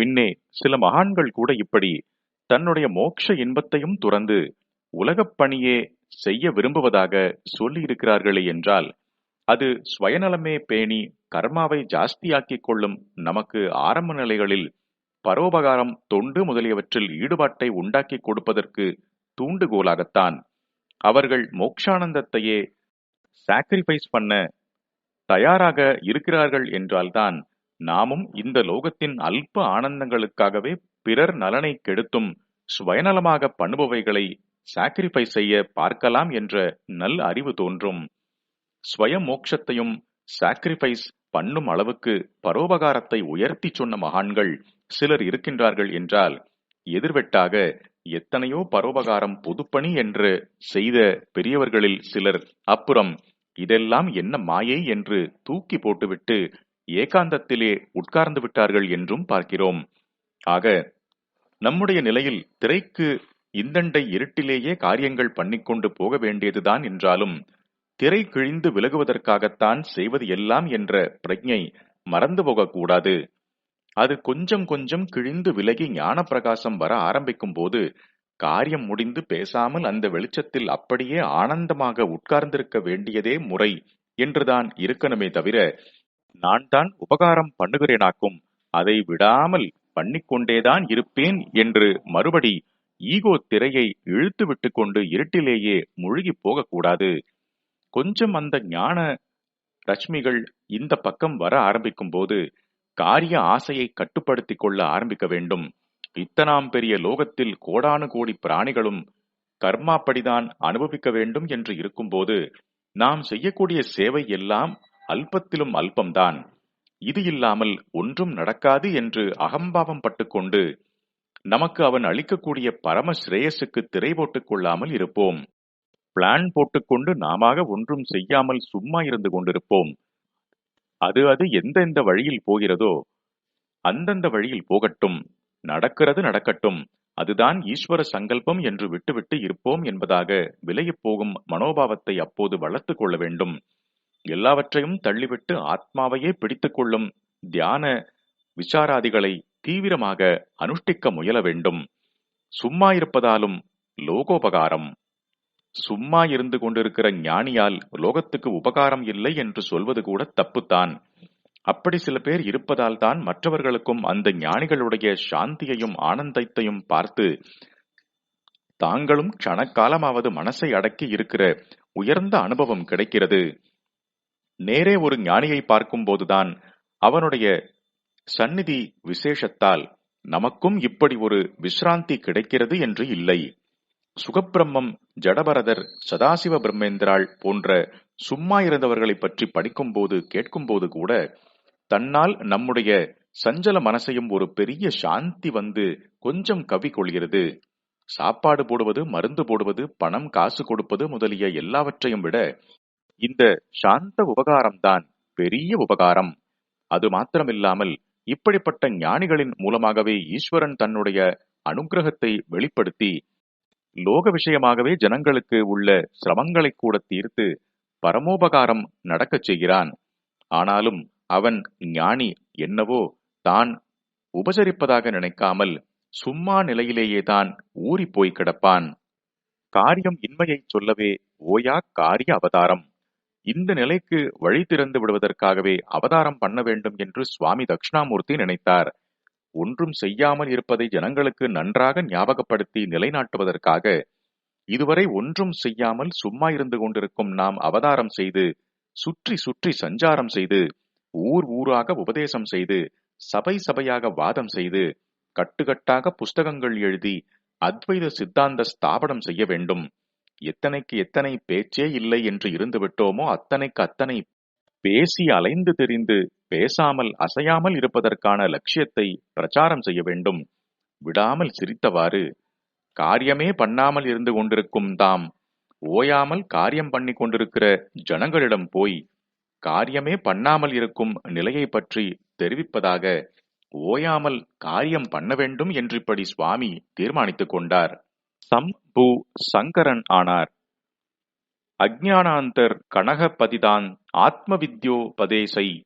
பின்னே சில மகான்கள் கூட இப்படி தன்னுடைய மோட்ச இன்பத்தையும் துறந்து உலகப் பணியே செய்ய விரும்புவதாக சொல்லியிருக்கிறார்களே என்றால் அது சுயநலமே பேணி கர்மாவை ஜாஸ்தியாக்கிக் கொள்ளும் நமக்கு ஆரம்ப நிலைகளில் பரோபகாரம் தொண்டு முதலியவற்றில் ஈடுபாட்டை உண்டாக்கிக் கொடுப்பதற்கு தூண்டுகோலாகத்தான். அவர்கள் மோக்ஷானந்தத்தையே சாக்ரிஃபைஸ் பண்ண தயாராக இருக்கிறார்கள் என்றால்தான் நாமும் இந்த லோகத்தின் அல்ப ஆனந்தங்களுக்காகவே பிறர் நலனை கெடுத்தும் சுயநலமாக பண்ணுபவைகளை சாக்ரிஃபைஸ் செய்ய பார்க்கலாம் என்ற நல் அறிவு தோன்றும். ஸ்வய மோட்சத்தையும் சாக்ரிஃபைஸ் பண்ணும் அளவுக்கு பரோபகாரத்தை உயர்த்தி சொன்ன மகான்கள் சிலர் இருக்கின்றார்கள் என்றால் எதிர்வெட்டாக எத்தனையோ பரோபகாரம் பொதுப்பணி என்று செய்த பெரியவர்களில் சிலர். அப்புறம் இதெல்லாம் என்ன மாயை? என்று தூக்கி போட்டுவிட்டு ஏகாந்தத்திலே உட்கார்ந்து விட்டார்கள் என்றும் பார்க்கிறோம். ஆக நம்முடைய நிலையில் திரைக்கு இந்தண்டை இருட்டிலேயே காரியங்கள் பண்ணிக்கொண்டு போக வேண்டியதுதான் என்றாலும் திரை கிழிந்து விலகுவதற்காகத்தான் செய்வது எல்லாம் என்ற பிரஜை மறந்து போகக்கூடாது. அது கொஞ்சம் கொஞ்சம் கிழிந்து விலகி ஞான பிரகாசம் வர ஆரம்பிக்கும் போது காரியம் முடிந்து பேசாமல் அந்த வெளிச்சத்தில் அப்படியே ஆனந்தமாக உட்கார்ந்திருக்க வேண்டியதே முறை என்றுதான் இருக்கணுமே தவிர நான் தான் உபகாரம் பண்ணுகிறேனாக்கும் அதை விடாமல் பண்ணிக்கொண்டேதான் இருப்பேன் என்று மறுபடி ஈகோ திரையை இழுத்து விட்டு கொண்டு இருட்டிலேயே முழுகி போகக்கூடாது. கொஞ்சம் அந்த ஞான ரஷ்மிகள் இந்த பக்கம் வர ஆரம்பிக்கும் போது காரிய ஆசையை கட்டுப்படுத்திக் கொள்ள ஆரம்பிக்க வேண்டும். இத்தனாம் பெரிய லோகத்தில் கோடானு கோடி பிராணிகளும் கர்மாப்படிதான் அனுபவிக்க வேண்டும் என்று இருக்கும்போது நாம் செய்யக்கூடிய சேவை எல்லாம் அல்பத்திலும் அல்பம்தான். இது இல்லாமல் ஒன்றும் நடக்காது என்று அகம்பாவம் பட்டுக்கொண்டு நமக்கு அவன் அளிக்கக்கூடிய பரம ஸ்ரேயஸுக்கு திரை போட்டுக் கொள்ளாமல் இருப்போம். பிளான் போட்டுக்கொண்டு நாம ஒன்றும் செய்யாமல் சும்மா இருந்து கொண்டிருப்போம். அது அது எந்தெந்த வழியில் போகிறதோ அந்தந்த வழியில் போகட்டும். நடக்கிறது நடக்கட்டும். அதுதான் ஈஸ்வர சங்கல்பம் என்று விட்டுவிட்டு இருப்போம் என்பதாக விலையப் போகும் மனோபாவத்தை அப்போது வளர்த்து கொள்ள வேண்டும். எல்லாவற்றையும் தள்ளிவிட்டு ஆத்மாவையே பிடித்துக் கொள்ளும் தியான விசாராதிகளை தீவிரமாக அனுஷ்டிக்க முயல வேண்டும். சும்மா இருப்பதாலும் லோகோபகாரம். சும்மா இருந்து கொண்டிருக்கிற ஞானியால் லோகத்துக்கு உபகாரம் இல்லை என்று சொல்வது கூட தப்புத்தான். அப்படி சில பேர் இருப்பதால் தான் மற்றவர்களுக்கும் அந்த ஞானிகளுடைய சாந்தியையும் ஆனந்தத்தையும் பார்த்து தாங்களும் க்ஷணக்காலமாவது மனசை அடக்கி இருக்கிற உயர்ந்த அனுபவம் கிடைக்கிறது. நேரே ஒரு ஞானியை பார்க்கும்போதுதான் அவனுடைய சந்நிதி விசேஷத்தால் நமக்கும் இப்படி ஒரு விஸ்ராந்தி கிடைக்கிறது என்று இல்லை. சுகப்பிரம்மம் ஜடபரதர் சதாசிவ பிரம்மேந்திராள் போன்ற சும்மா இருந்தவர்களை பற்றி படிக்கும்போது கேட்கும்போது கூட தன்னால் நம்முடைய சஞ்சல மனசையும் ஒரு பெரிய சாந்தி வந்து கொஞ்சம் கவி கொள்கிறது. சாப்பாடு போடுவது மருந்து போடுவது பணம் காசு கொடுப்பது முதலிய எல்லாவற்றையும் விட இந்த சாந்த உபகாரம்தான் பெரிய உபகாரம். அது மாத்திரமில்லாமல் இப்படிப்பட்ட ஞானிகளின் மூலமாகவே ஈஸ்வரன் தன்னுடைய அனுகிரகத்தை வெளிப்படுத்தி லோக விஷயமாகவே ஜனங்களுக்கு உள்ள சிரமங்களை கூட தீர்த்து பரமோபகாரம் நடக்கச் செய்கிறான். ஆனாலும் அவன் ஞானி என்னவோ தான் உபசரிப்பதாக நினைக்காமல் சும்மா நிலையிலேயே தான் ஊறி போய் கிடப்பான். காரியம் இன்மையைச் சொல்லவே ஓயா காரிய அவதாரம். இந்த நிலைக்கு வழி திறந்து விடுவதற்காகவே அவதாரம் பண்ண வேண்டும் என்று சுவாமி தட்சிணாமூர்த்தி நினைத்தார். ஒன்றும் செய்யாமல் இருப்பதை ஜனங்களுக்கு நன்றாக ஞாபகப்படுத்தி நிலைநாட்டுவதற்காக இதுவரை ஒன்றும் செய்யாமல் சும்மா இருந்து கொண்டிருக்கும் நாம் அவதாரம் செய்து சுற்றி சுற்றி சஞ்சாரம் செய்து ஊர் ஊராக உபதேசம் செய்து சபை சபையாக வாதம் செய்து கட்டுக்கட்டாக புஸ்தகங்கள் எழுதி அத்வைத சித்தாந்த ஸ்தாபனம் செய்ய வேண்டும். எத்தனைக்கு எத்தனை பேச்சே இல்லை என்று இருந்து விட்டோமோ அத்தனைக்கு அத்தனை பேசி அலைந்து தெரிந்து பேசாமல் அசையாமல் இருப்பதற்கான லட்சியத்தை பிரச்சாரம் செய்ய வேண்டும். விடாமல் சிரித்தவாறு காரியமே பண்ணாமல் இருந்து கொண்டிருக்கும் தாம். ஓயாமல் காரியம் பண்ணி கொண்டிருக்கிற ஜனங்களிடம் போய் காரியமே பண்ணாமல் இருக்கும் நிலையை பற்றி தெரிவிப்பதாக ஓயாமல் காரியம் பண்ண வேண்டும் என்று இப்படி சுவாமி தீர்மானித்துக் கொண்டார். சம் பூ சங்கரன் ஆனார். அஜ்ஞானாந்தர் கனகபதிதான் ஆத்மவித்யோபதேசை.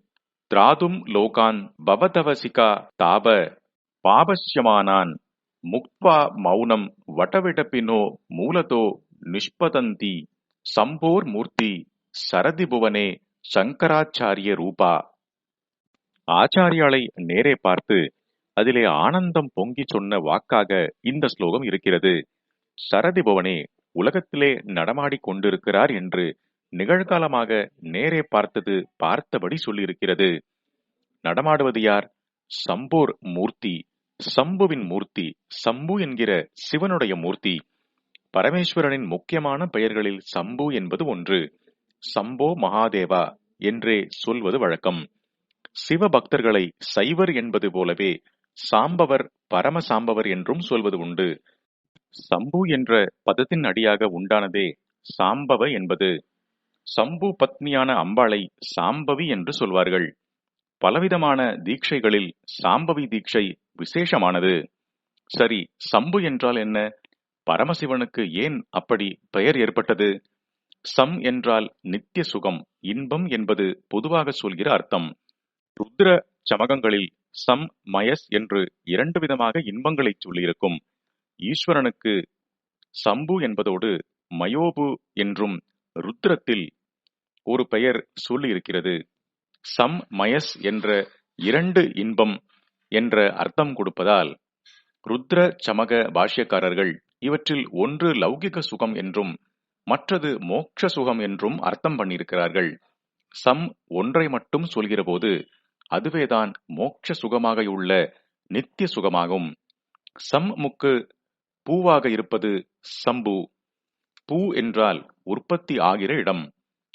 திராதும் லோகான் பவதவசிகா தாப. பாபஸ்யமானான். முக்வா மௌனம் வடவிடப்பினோ மூலதோ நிஷ்பதந்தி. சம்போர் மூர்த்தி சரதி புவனே சங்கராச்சாரிய ரூபா. ஆச்சாரியாளை நேரே பார்த்து அதிலே ஆனந்தம் பொங்கி சொன்ன வாக்காக இந்த ஸ்லோகம் இருக்கிறது. சரதி புவனே உலகத்திலே நடமாடிக் கொண்டிருக்கிறார் என்று நிகழ்காலமாக நேரே பார்த்தது பார்த்தபடி சொல்லியிருக்கிறது. நடமாடுவது யார்? சம்போர் மூர்த்தி. சம்புவின் மூர்த்தி. சம்பு என்கிற சிவனுடைய மூர்த்தி. பரமேஸ்வரனின் முக்கியமான பெயர்களில் சம்பு என்பது ஒன்று. சம்போ மகாதேவா என்றே சொல்வது வழக்கம். சிவ பக்தர்களை சைவர் என்பது போலவே சாம்பவர் பரமசாம்பவர் என்றும் சொல்வது உண்டு. சம்பு என்ற பதத்தின் அடியாக உண்டானதே சாம்பவ என்பது. சம்பு பத்னியான அம்பாளை சாம்பவி என்று சொல்வார்கள். பலவிதமான தீட்சைகளில் சாம்பவி தீட்சை விசேஷமானது. சரி சம்பு என்றால் என்ன? பரமசிவனுக்கு ஏன் அப்படி பெயர் ஏற்பட்டது? சம் என்றால் நித்திய சுகம் இன்பம் என்பது பொதுவாக சொல்கிற அர்த்தம். ருத்ர சமகங்களில் சம் மயஸ் என்று இரண்டு விதமாக இன்பங்களை சொல்லியிருக்கும். ஈஸ்வரனுக்கு சம்பு என்பதோடு மயோபு என்றும் ருத்ரத்தில் ஒரு பெயர் சொல்லியிருக்கிறது. சம் மயஸ் என்ற இரண்டு இன்பம் என்ற அர்த்தம் கொடுப்பதால் ருத்ர சமக பாஷ்யக்காரர்கள் இவற்றில் ஒன்று லௌகிக சுகம் என்றும் மற்றது மோட்ச சுகம் என்றும் அர்த்தம் பண்ணியிருக்கிறார்கள். சம் ஒன்றை மட்டும் சொல்கிற போது அதுவேதான் மோட்ச சுகமாக உள்ள நித்திய சுகமாகும். சம் முக்கு பூவாக இருப்பது சம்பு. பூ என்றால் உற்பத்தி ஆகிற இடம்.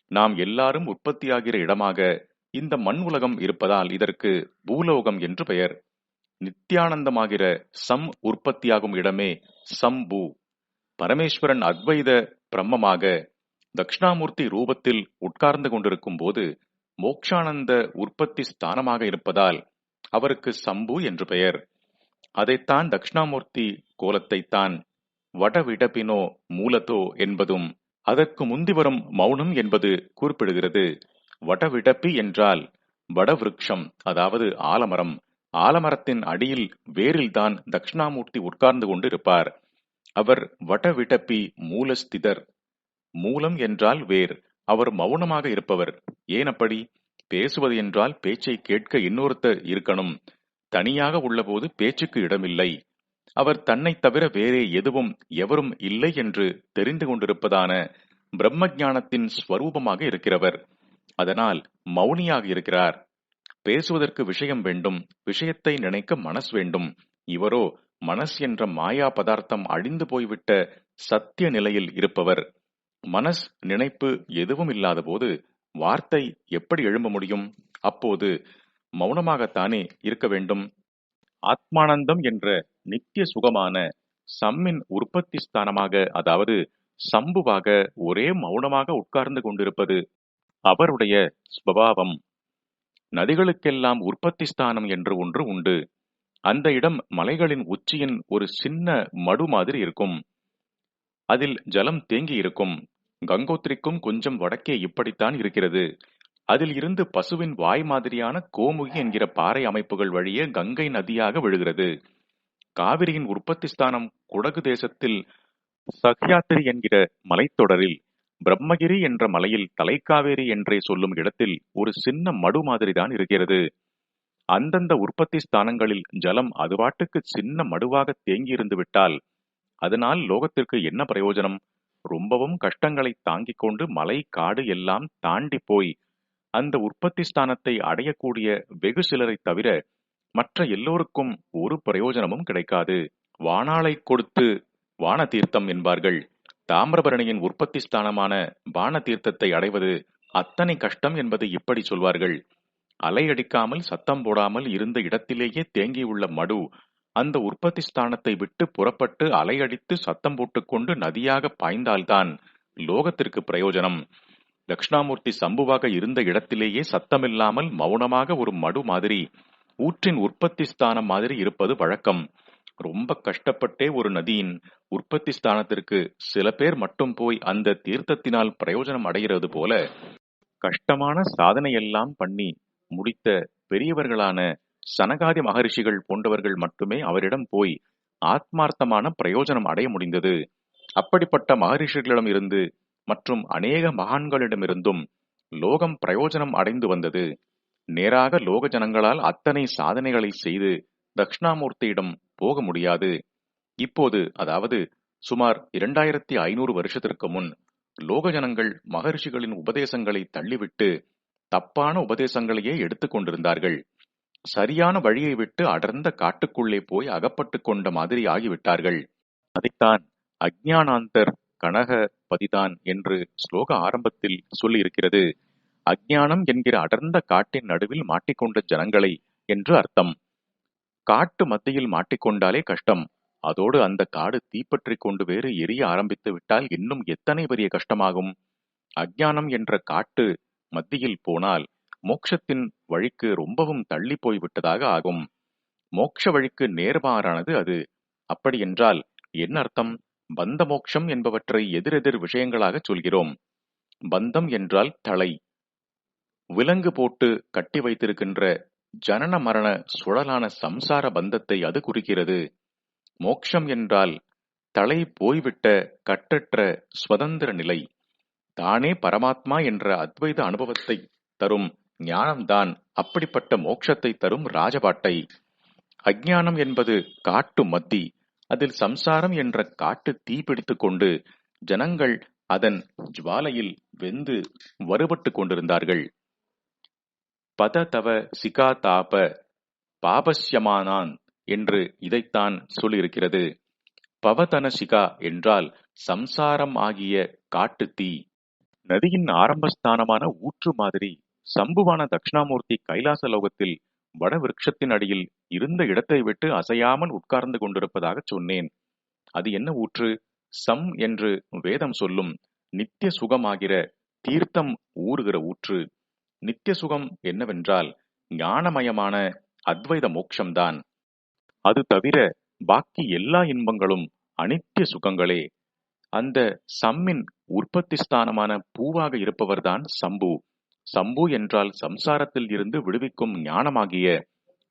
நாம் எல்லாரும் உற்பத்தியாகிற இடமாக இந்த மண் உலகம் இருப்பதால் இதற்கு பூலோகம் என்று பெயர். நித்தியானந்தமாகிற சம் உற்பத்தியாகும் இடமே சம்பு. பரமேஸ்வரன் அத்வைத பிரம்மமாக தக்ஷணாமூர்த்தி ரூபத்தில் உட்கார்ந்து கொண்டிருக்கும் போது மோக்ஷானந்த உற்பத்தி ஸ்தானமாக இருப்பதால் அவருக்கு சம்பு என்று பெயர். அதைத்தான் தக்ஷணாமூர்த்தி கோலத்தைத்தான் வடவிடபினோ மூலத்தோ என்பதும் அதற்கு முந்தி வரும் மௌனம் என்பது குறிப்பிடுகிறது. வடவிடப்பி என்றால் வடவிருக்ஷம் அதாவது ஆலமரம். ஆலமரத்தின் அடியில் வேரில்தான் தக்ஷணாமூர்த்தி உட்கார்ந்து கொண்டு இருப்பார் அவர் வடவிடப்பி மூலஸ்திதர். மூலம் என்றால் வேர். அவர் மௌனமாக இருப்பவர். ஏன் அப்படி? பேசுவது என்றால் பேச்சை கேட்க இன்னொருத்தர் இருக்கணும். தனியாக உள்ளபோது பேச்சுக்கு இடமில்லை. அவர் தன்னை தவிர வேறே எதுவும் எவரும் இல்லை என்று தெரிந்து கொண்டிருப்பதான பிரம்ம ஞானத்தின் ஸ்வரூபமாக இருக்கிறவர். அதனால் மௌனியாக இருக்கிறார். பேசுவதற்கு விஷயம் வேண்டும் விஷயத்தை நினைக்க மனஸ் வேண்டும். இவரோ மனஸ் என்ற மாயா பதார்த்தம் அழிந்து போய்விட்ட சத்திய நிலையில் இருப்பவர். மனஸ் நினைப்பு எதுவும் இல்லாத போது வார்த்தை எப்படி எழும்ப முடியும்? அப்போது மௌனமாகத்தானே இருக்க வேண்டும்? ஆத்மானந்தம் என்ற நித்திய சுகமான சம்மின் உற்பத்தி ஸ்தானமாக அதாவது சம்புவாக ஒரே மௌனமாக உட்கார்ந்து கொண்டிருப்பது அவருடைய ஸ்வபாவம் நதிகளுக்கெல்லாம் உற்பத்தி ஸ்தானம் என்று ஒன்று உண்டு. அந்த இடம் மலைகளின் உச்சியின் ஒரு சின்ன மடு மாதிரி இருக்கும். அதில் ஜலம் தேங்கி இருக்கும். கங்கோத்திரிக்கும் கொஞ்சம் வடக்கே இப்படித்தான் இருக்கிறது. அதில் இருந்து பசுவின் வாய் மாதிரியான கோமுகி என்கிற பாறை அமைப்புகள் வழியே கங்கை நதியாக விழுகிறது. காவிரியின் உற்பத்தி ஸ்தானம் குடகு தேசத்தில் சஹ்யாத்திரி என்கிற மலைத்தொடரில் பிரம்மகிரி என்ற மலையில் தலைக்காவேரி என்றே சொல்லும் இடத்தில் ஒரு சின்ன மடு மாதிரிதான் இருக்கிறது. அந்தந்த உற்பத்தி ஸ்தானங்களில் ஜலம் அதுவாட்டுக்கு சின்ன மடுவாக தேங்கியிருந்து விட்டால் அதனால் லோகத்திற்கு என்ன பிரயோஜனம்? ரொம்பவும் கஷ்டங்களை தாங்கிக் கொண்டு மலை காடு எல்லாம் தாண்டி போய் அந்த உற்பத்தி ஸ்தானத்தை அடையக்கூடிய வெகு சிலரை தவிர மற்ற எல்லோருக்கும் ஒரு பிரயோஜனமும் கிடைக்காது. வானாளை கொடுத்து வான தீர்த்தம் என்பார்கள். தாமிரபரணியின் உற்பத்தி ஸ்தானமான வான தீர்த்தத்தை அடைவது அத்தனை கஷ்டம் என்பதை இப்படி சொல்வார்கள். அலையடிக்காமல் சத்தம் போடாமல் இருந்த இடத்திலேயே தேங்கியுள்ள மடு அந்த உற்பத்தி ஸ்தானத்தை விட்டு புறப்பட்டு அலையடித்து சத்தம் போட்டுக்கொண்டு நதியாக பாய்ந்தால்தான் லோகத்திற்கு பிரயோஜனம். தட்சிணாமூர்த்தி சம்புவாக இருந்த இடத்திலேயே சத்தமில்லாமல் மௌனமாக ஒரு மடு மாதிரி ஊற்றின் உற்பத்தி ஸ்தானம் மாதிரி இருப்பது வழக்கம். ரொம்ப கஷ்டப்பட்டே ஒரு நதியின் உற்பத்தி ஸ்தானத்திற்கு சில பேர் மட்டும் போய் அந்த தீர்த்தத்தினால் பிரயோஜனம் அடைகிறது போல கஷ்டமான சாதனையெல்லாம் பண்ணி முடித்த பெரியவர்களான சனகாதி மகரிஷிகள் போன்றவர்கள் மட்டுமே அவரிடம் போய் ஆத்மார்த்தமான பிரயோஜனம் அடைய முடிந்தது. அப்படிப்பட்ட மகரிஷிகளிடம் இருந்து மற்றும் அநேக மகான்களிடமிருந்தும் லோகம் பிரயோஜனம் அடைந்து வந்தது. நேராக லோக ஜனங்களால் அத்தனை சாதனைகளை செய்து தக்ஷணாமூர்த்தியிடம் போக முடியாது. இப்போது அதாவது சுமார் இரண்டாயிரத்தி ஐநூறு வருஷத்திற்கு முன் லோக ஜனங்கள் மகர்ஷிகளின் உபதேசங்களை தள்ளிவிட்டு தப்பான உபதேசங்களையே எடுத்துக்கொண்டிருந்தார்கள் சரியான வழியை விட்டு அடர்ந்த காட்டுக்குள்ளே போய் அகப்பட்டு கொண்ட மாதிரி ஆகிவிட்டார்கள். அதைத்தான் அஜ்ஞானாந்தர் கனக பதிதான் என்று ஸ்லோக ஆரம்பத்தில் சொல்லியிருக்கிறது. அஜ்ஞானம் என்கிற அடர்ந்த காட்டின் நடுவில் மாட்டிக்கொண்ட ஜனங்களை என்று அர்த்தம். காட்டு மத்தியில் மாட்டிக்கொண்டாலே கஷ்டம். அதோடு அந்த காடு தீப்பற்றி கொண்டு வேறு எரிய ஆரம்பித்து விட்டால் இன்னும் எத்தனை பெரிய கஷ்டமாகும்? அஜ்ஞானம் என்ற காட்டு மத்தியில் போனால் மோட்சத்தின் வழிக்கு ரொம்பவும் தள்ளி போய்விட்டதாக ஆகும். மோட்ச வழிக்கு நேர்மாறானது அது. அப்படியென்றால் என்ன அர்த்தம்? பந்த மோட்சம் என்பவற்றை எதிரெதிர் விஷயங்களாக சொல்கிறோம். பந்தம் என்றால் தலை. விலங்கு போட்டு கட்டி வைத்திருக்கின்ற ஜனன மரண சுழலான சம்சார பந்தத்தை அது குறிக்கிறது. மோக்ஷம் என்றால் தலை போய்விட்ட கட்டற்ற சுதந்திர நிலை. தானே பரமாத்மா என்ற அத்வைத அனுபவத்தை தரும் ஞானம்தான் அப்படிப்பட்ட மோட்சத்தை தரும் ராஜபாட்டை. அஜ்ஞானம் என்பது காட்டு மத்தி. அதில் சம்சாரம் என்ற காட்டு தீ பிடித்துக் கொண்டு ஜனங்கள் அதன் ஜுவாலையில் வெந்து வருபட்டுக் கொண்டிருந்தார்கள். பத தவ சிகா தாப பாபஸ்யமானான் என்று இதைத்தான் சொல்லியிருக்கிறது. பவதன சிகா என்றால் சம்சாரம் ஆகிய காட்டு தீ. நதியின் ஆரம்பஸ்தானமான ஊற்று மாதிரி சம்புவான தட்சிணாமூர்த்தி கைலாச லோகத்தில் வட விருட்சத்தின் அடியில் இருந்த இடத்தை விட்டு அசையாமல் உட்கார்ந்து கொண்டிருப்பதாக சொன்னேன். அது என்ன ஊற்று? சம் என்று வேதம் சொல்லும் நித்திய சுகமாகிற தீர்த்தம் ஊறுகிற ஊற்று. நித்திய சுகம் என்னவென்றால் ஞானமயமான அத்வைத மோட்சம்தான் அது தவிர பாக்கி எல்லா இன்பங்களும் அனித்திய சுகங்களே. அந்த சம்மின் உற்பத்தி ஸ்தானமான பூவாக இருப்பவர்தான் சம்பு. சம்பு என்றால் சம்சாரத்தில் இருந்து விடுவிக்கும் ஞானமாகிய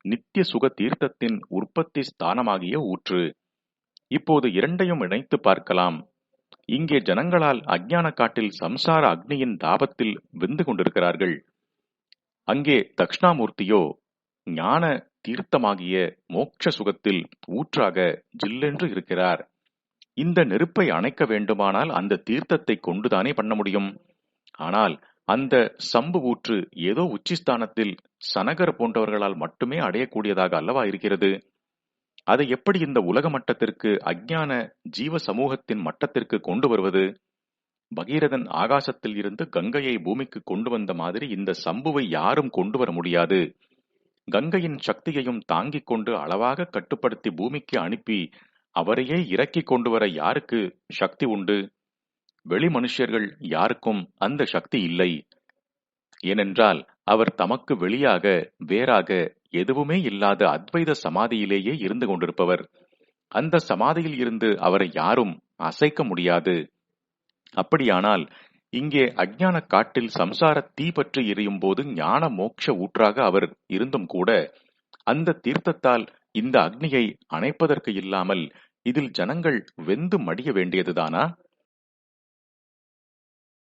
நித்திய சுக தீர்த்தத்தின் உற்பத்தி ஸ்தானமாகிய ஊற்று. இப்போது இரண்டையும் இணைத்து பார்க்கலாம். இங்கே ஜனங்களால் அஜ்ஞான காட்டில் சம்சார அக்னியின் தாபத்தில் வெந்து கொண்டிருக்கிறார்கள். அங்கே தக்ஷணாமூர்த்தியோ ஞான தீர்த்தமாகிய மோட்ச சுகத்தில் ஊற்றாக ஜில்லென்று இருக்கிறார். இந்த நெருப்பை அணைக்க வேண்டுமானால் அந்த தீர்த்தத்தை கொண்டுதானே பண்ண முடியும்? ஆனால் அந்த சம்பு ஊற்று ஏதோ உச்சிஸ்தானத்தில் சனகர் போன்றவர்களால் மட்டுமே அடையக்கூடியதாக அல்லவா இருக்கிறது? அதை எப்படி இந்த உலக மட்டத்திற்கு அஜ்ஞான ஜீவ சமூகத்தின் மட்டத்திற்கு கொண்டு வருவது? பகீரதன் ஆகாசத்தில் இருந்து கங்கையை பூமிக்கு கொண்டு வந்த மாதிரி இந்த சம்புவை யாரும் கொண்டு வர முடியாது. கங்கையின் சக்தியையும் தாங்கிக் கொண்டு அளவாக கட்டுப்படுத்தி பூமிக்கு அனுப்பி அவரையே இறக்கி கொண்டு வர யாருக்கு சக்தி உண்டு? வெளி மனுஷர்கள் யாருக்கும் அந்த சக்தி இல்லை. ஏனென்றால் அவர் தமக்கு வெளியாக வேறாக எதுவுமே இல்லாத அத்வைத சமாதியிலேயே இருந்து கொண்டிருப்பவர். அந்த சமாதியில் இருந்து அவரை யாரும் அசைக்க முடியாது. அப்படியானால் இங்கே அஜ்ஞான காட்டில் சம்சார தீ பற்றி எரியும் போது ஞான மோட்ச ஊற்றாக அவர் இருந்தும் கூட அந்த தீர்த்தத்தால் இந்த அக்னியை அணைப்பதற்கு இல்லாமல் இதில் ஜனங்கள் வெந்து மடிய வேண்டியதுதானா?